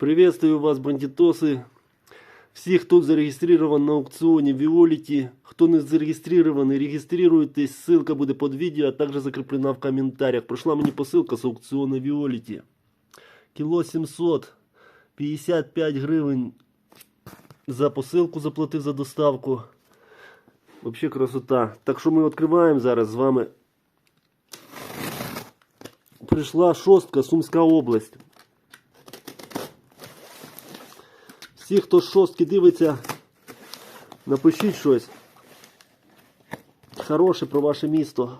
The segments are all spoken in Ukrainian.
Приветствую вас, бандитосы. Всіх, хто зареєстрирован на аукціоні Віоліті. Хто не зареєстрований, реєструйтесь. Ссылка буде під відео, а також закріплена в коментарях. Прийшла мені посилка з аукціону Віоліті. Кіло 700, 55 гривень за посилку заплатив за доставку. Вообще красота. Так що ми відкриваємо зараз з вами. Прийшла шостка, Сумська область. Всі, хто шостки дивиться, напишіть щось. Хороше про ваше місто.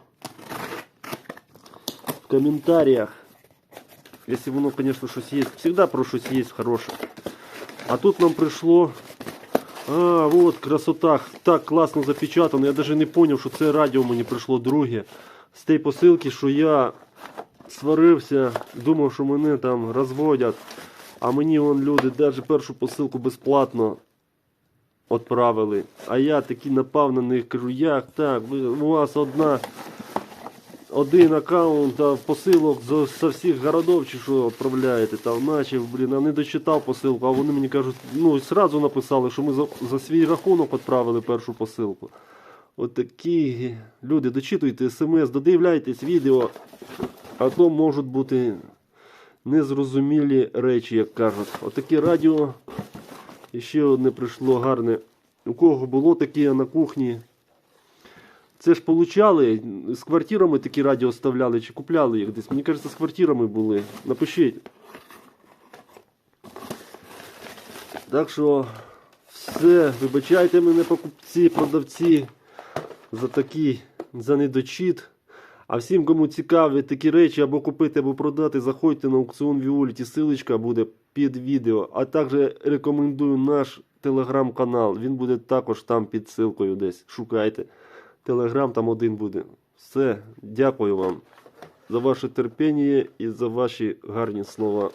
В коментарях. Если воно, конечно, щось є. Всегда про щось є хороше. А тут нам прийшло. А, вот красота. Так класно запечатано. Я даже не поняв, що це радіо мені прийшло друге. З тієї посилки, що я сварився, думав, що мене там розводять. А мені вон люди навіть першу посилку безплатно відправили. А я такий напав на них, кажу, як так, у вас одна, один аккаунт посилок з, з всіх городов чи що відправляєте. Там, наче, блін, а не дочитав посилку, а вони мені кажуть, ну зразу написали, що ми за, за свій рахунок відправили першу посилку. Отакі люди, дочитуйте смс, додивляйтесь відео, а то можуть бути незрозумілі речі, як кажуть. Отаке радіо. Ще одне прийшло гарне. У кого було таке на кухні. Це ж получали, з квартирами такі радіо вставляли чи купляли їх десь. Мені кажеться, з квартирами були. Напишіть. Так що все, вибачайте мене покупці, продавці за такий за недочіт. А всім, кому цікаві такі речі або купити, або продати, заходьте на аукціон Віоліті. Силочка буде під відео. А також рекомендую наш телеграм-канал. Він буде також там під ссылкою десь. Шукайте. Телеграм там один буде. Все, дякую вам за ваше терпіння і за ваші гарні слова.